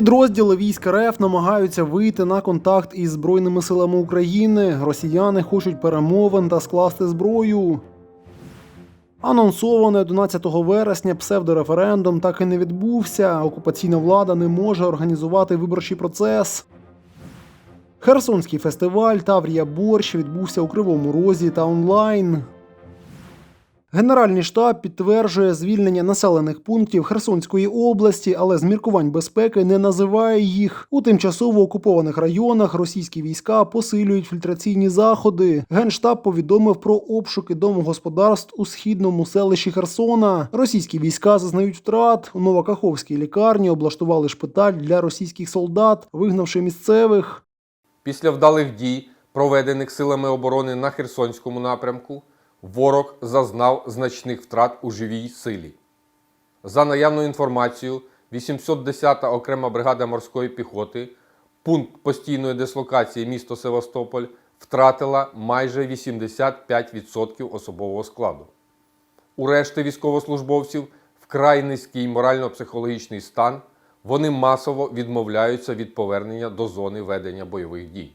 Підрозділи військ РФ намагаються вийти на контакт із Збройними силами України. Росіяни хочуть перемовин та скласти зброю. Анонсований 11 вересня псевдореферендум так і не відбувся. Окупаційна влада не може організувати виборчий процес. Херсонський фестиваль Таврія Борщ відбувся у Кривому Розі та онлайн. Генеральний штаб підтверджує звільнення населених пунктів Херсонської області, але з міркувань безпеки не називає їх. У тимчасово окупованих районах російські війська посилюють фільтраційні заходи. Генштаб повідомив про обшуки домогосподарств у східному селищі Херсона. Російські війська зазнають втрат. У Новокаховській лікарні облаштували шпиталь для російських солдат, вигнавши місцевих. Після вдалих дій, проведених силами оборони на Херсонському напрямку, ворог зазнав значних втрат у живій силі. За наявною інформацією, 810-та окрема бригада морської піхоти, пункт постійної дислокації місто Севастополь, втратила майже 85% особового складу. У решти військовослужбовців вкрай низький морально-психологічний стан, вони масово відмовляються від повернення до зони ведення бойових дій.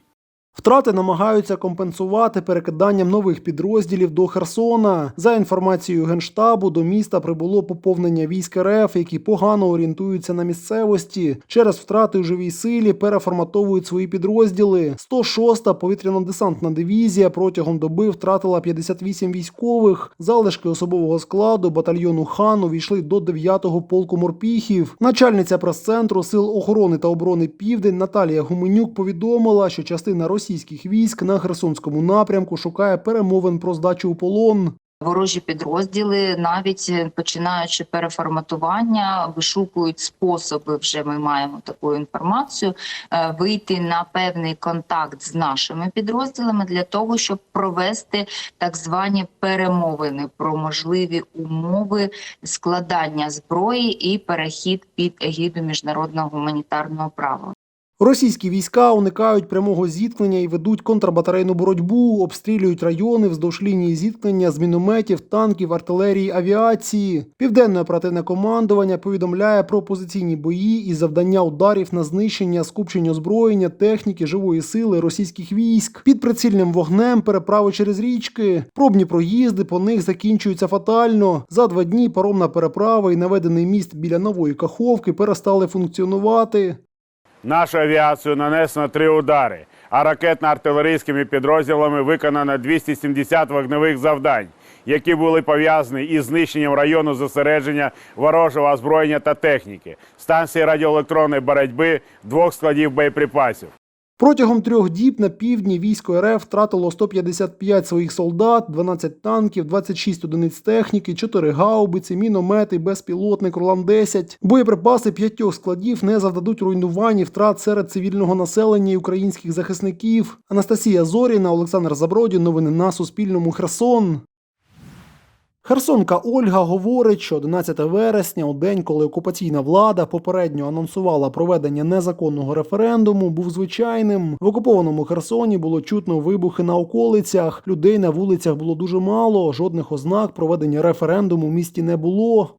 Втрати намагаються компенсувати перекиданням нових підрозділів до Херсона. За інформацією генштабу, до міста прибуло поповнення військ РФ, які погано орієнтуються на місцевості. Через втрати у живій силі переформатовують свої підрозділи. 106-та повітряно-десантна дивізія протягом доби втратила 58 військових. Залишки особового складу батальйону хан увійшли до 9-го полку морпіхів. Начальниця прес-центру сил охорони та оборони Південь Наталія Гуменюк повідомила, що частина російських військ на Херсонському напрямку шукає перемовин про здачу у полон. Ворожі підрозділи, навіть е, починаючи переформатування, вишукують способи. Вже ми маємо таку інформацію. е, Вийти на певний контакт з нашими підрозділами для того, щоб провести так звані перемовини про можливі умови складання зброї і перехід під егіду міжнародного гуманітарного права. Російські війська уникають прямого зіткнення і ведуть контрбатарейну боротьбу, обстрілюють райони вздовж лінії зіткнення з мінометів, танків, артилерії, авіації. Південне оперативне командування повідомляє про позиційні бої і завдання ударів на знищення скупчення озброєння, техніки, живої сили російських військ. Під прицільним вогнем переправи через річки. Пробні проїзди по них закінчуються фатально. За два дні паромна переправа і наведений міст біля нової каховки перестали функціонувати. Нашу авіацію нанесено три удари, а ракетно-артилерійськими підрозділами виконано 270 вогневих завдань, які були пов'язані із знищенням району зосередження ворожого озброєння та техніки, станції радіоелектронної боротьби, двох складів боєприпасів. Протягом трьох діб на півдні військо РФ втратило 155 своїх солдат, 12 танків, 26 одиниць техніки, 4 гаубиці, міномети, безпілотник Ролан-10. Боєприпаси п'ятьох складів не завдадуть руйнувань і втрат серед цивільного населення і українських захисників. Анастасія Зоріна, Олександр Забродін. Новини на Суспільному. Херсон. Херсонка Ольга говорить, що 11 вересня, у день, коли окупаційна влада попередньо анонсувала проведення незаконного референдуму, був звичайним. В окупованому Херсоні було чутно вибухи на околицях. Людей на вулицях було дуже мало. Жодних ознак проведення референдуму в місті не було.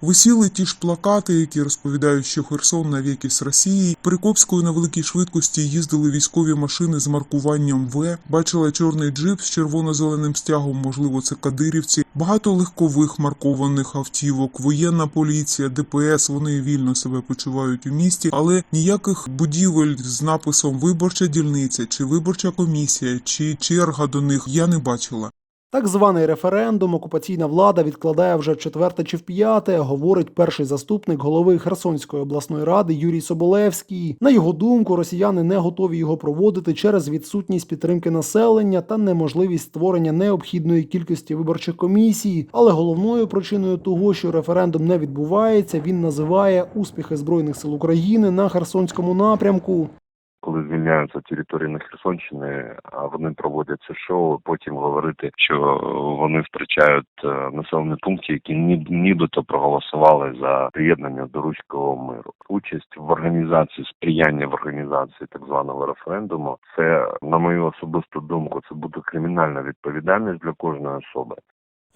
Висіли ті ж плакати, які розповідають, що Херсон навіки з Росії. Перекопською на великій швидкості їздили військові машини з маркуванням В. Бачила чорний джип з червоно-зеленим стягом, можливо, це кадирівці. Багато легкових маркованих автівок, воєнна поліція, ДПС. Вони вільно себе почувають у місті, але ніяких будівель з написом виборча дільниця чи виборча комісія, чи черга до них я не бачила. Так званий референдум окупаційна влада відкладає вже четверте чи в п'яте, говорить перший заступник голови Херсонської обласної ради Юрій Соболевський. На його думку, росіяни не готові його проводити через відсутність підтримки населення та неможливість створення необхідної кількості виборчих комісій. Але головною причиною того, що референдум не відбувається, він називає успіхи збройних сил України на Херсонському напрямку. Коли звільняються території на Херсонщини, а вони проводять це шоу, потім говорити, що вони втрачають е, населені пункти, які ні, нібито проголосували за приєднання до руського миру. Участь в організації сприяння в організації так званого референдуму, це на мою особисту думку, це буде кримінальна відповідальність для кожної особи.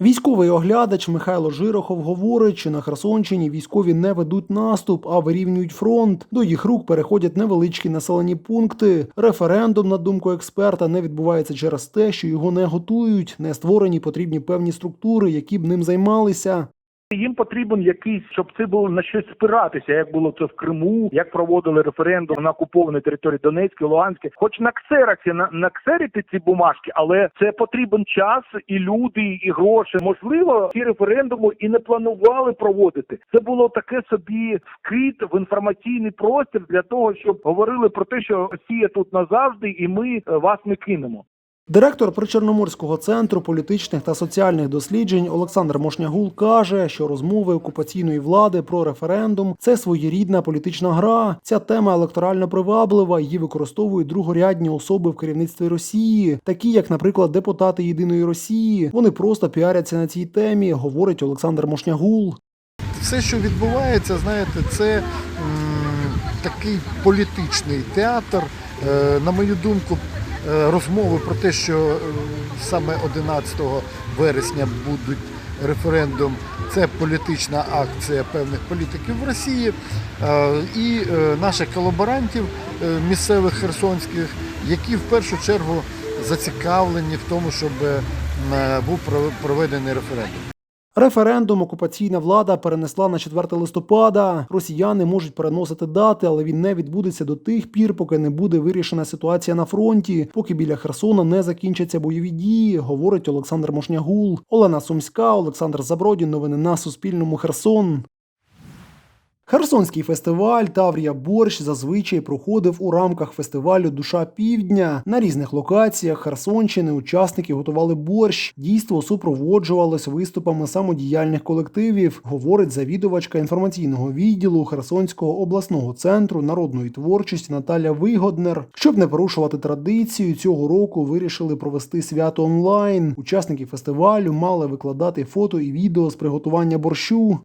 Військовий оглядач Михайло Жирохов говорить, що на Херсонщині військові не ведуть наступ, а вирівнюють фронт. До їх рук переходять невеличкі населені пункти. Референдум, на думку експерта, не відбувається через те, що його не готують, не створені потрібні певні структури, які б ним займалися. Їм потрібен якийсь, щоб це було на щось спиратися, як було це в Криму, як проводили референдум на окупованій території Донецької, Луганської. Хоч на ксероксі на, наксерити ці бумажки, але це потрібен час і люди, і гроші. Можливо, ці референдуми і не планували проводити. Це було таке собі вкид в інформаційний простір для того, щоб говорили про те, що Росія тут назавжди, і ми е, вас не кинемо. Директор Причорноморського центру політичних та соціальних досліджень Олександр Мошнягул каже, що розмови окупаційної влади про референдум це своєрідна політична гра. Ця тема електорально приваблива. Її використовують другорядні особи в керівництві Росії, такі як, наприклад, депутати Єдиної Росії. Вони просто піаряться на цій темі, говорить Олександр Мошнягул. все, що відбувається, знаєте, це м, такий політичний театр. Е, на мою думку, розмови про те, що е, саме 11 вересня будуть референдум, це політична акція певних політиків в Росії е, і е, наших колаборантів е, місцевих херсонських, які в першу чергу зацікавлені в тому, щоб е, був проведений референдум. Референдум окупаційна влада перенесла на 4 листопада. Росіяни можуть переносити дати, але він не відбудеться до тих пір, поки не буде вирішена ситуація на фронті, поки біля Херсона не закінчаться бойові дії, говорить Олександр Мошнягул. Олена Сумська, Олександр Забродін. Новини на Суспільному. Херсон. Херсонський фестиваль Таврія Борщ зазвичай проходив у рамках фестивалю Душа Півдня. На різних локаціях Херсонщини учасники готували борщ. Дійство супроводжувалось виступами самодіяльних колективів, говорить завідувачка інформаційного відділу Херсонського обласного центру народної творчості Наталя Вигоднер. Щоб не порушувати традицію, цього року вирішили провести свято онлайн. Учасники фестивалю мали викладати фото і відео з приготування борщу.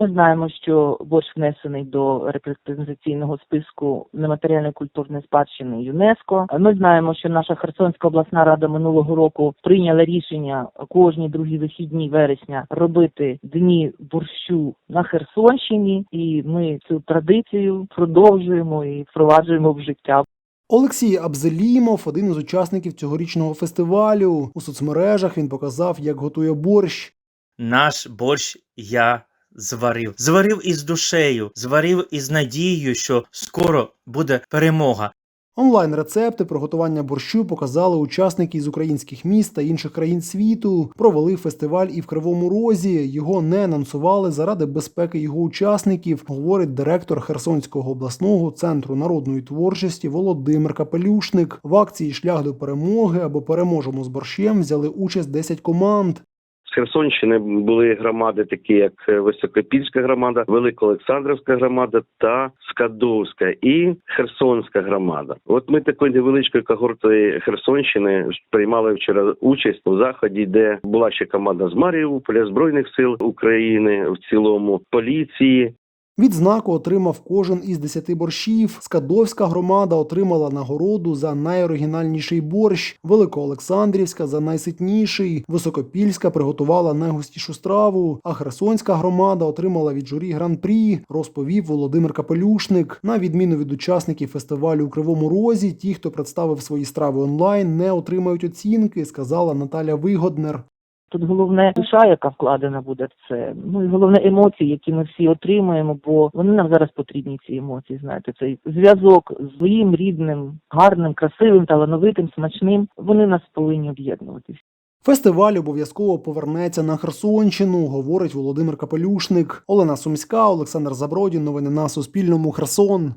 Ми знаємо, що борщ внесений до репрезентаційного списку нематеріальної культурної спадщини ЮНЕСКО. Ми знаємо, що наша Херсонська обласна рада минулого року прийняла рішення кожні другі вихідні вересня робити дні борщу на Херсонщині, і ми цю традицію продовжуємо і впроваджуємо в життя. Олексій Абзелімов, один із учасників цьогорічного фестивалю. У соцмережах він показав, як готує борщ. Наш борщ я зварив. Зварив із душею, зварив із надією, що скоро буде перемога. Онлайн-рецепти приготування борщу показали учасники з українських міст та інших країн світу. Провели фестиваль і в Кривому Розі. Його не анонсували заради безпеки його учасників, говорить директор Херсонського обласного центру народної творчості Володимир Капелюшник. В акції Шлях до перемоги або переможемо з борщем взяли участь 10 команд. З Херсонщини були громади, такі як е, Високопільська громада, Великоолександрівська громада та Скадовська і Херсонська громада. От ми такої невеличкої когорти Херсонщини приймали вчора участь у заході, де була ще команда з Маріуполя, збройних сил України в цілому, поліції, Відзнаку отримав кожен із десяти борщів. Скадовська громада отримала нагороду за найоригінальніший борщ, Великоолександрівська за найситніший, Високопільська приготувала найгустішу страву, а Херсонська громада отримала від журі гран-прі, розповів Володимир Капелюшник. На відміну від учасників фестивалю у Кривому Розі, ті, хто представив свої страви онлайн, не отримають оцінки, сказала Наталя Вигоднер. Тут головне душа, яка вкладена буде в це. Ну і головне емоції, які ми всі отримуємо, бо вони нам зараз потрібні. Ці емоції. Знаєте, цей зв'язок з своїм рідним, гарним, красивим, талановитим, смачним. Вони нас повинні об'єднуватись. Фестиваль обов'язково повернеться на Херсонщину, говорить Володимир Капелюшник. Олена Сумська, Олександр Забродін. Новини на Суспільному. Херсон.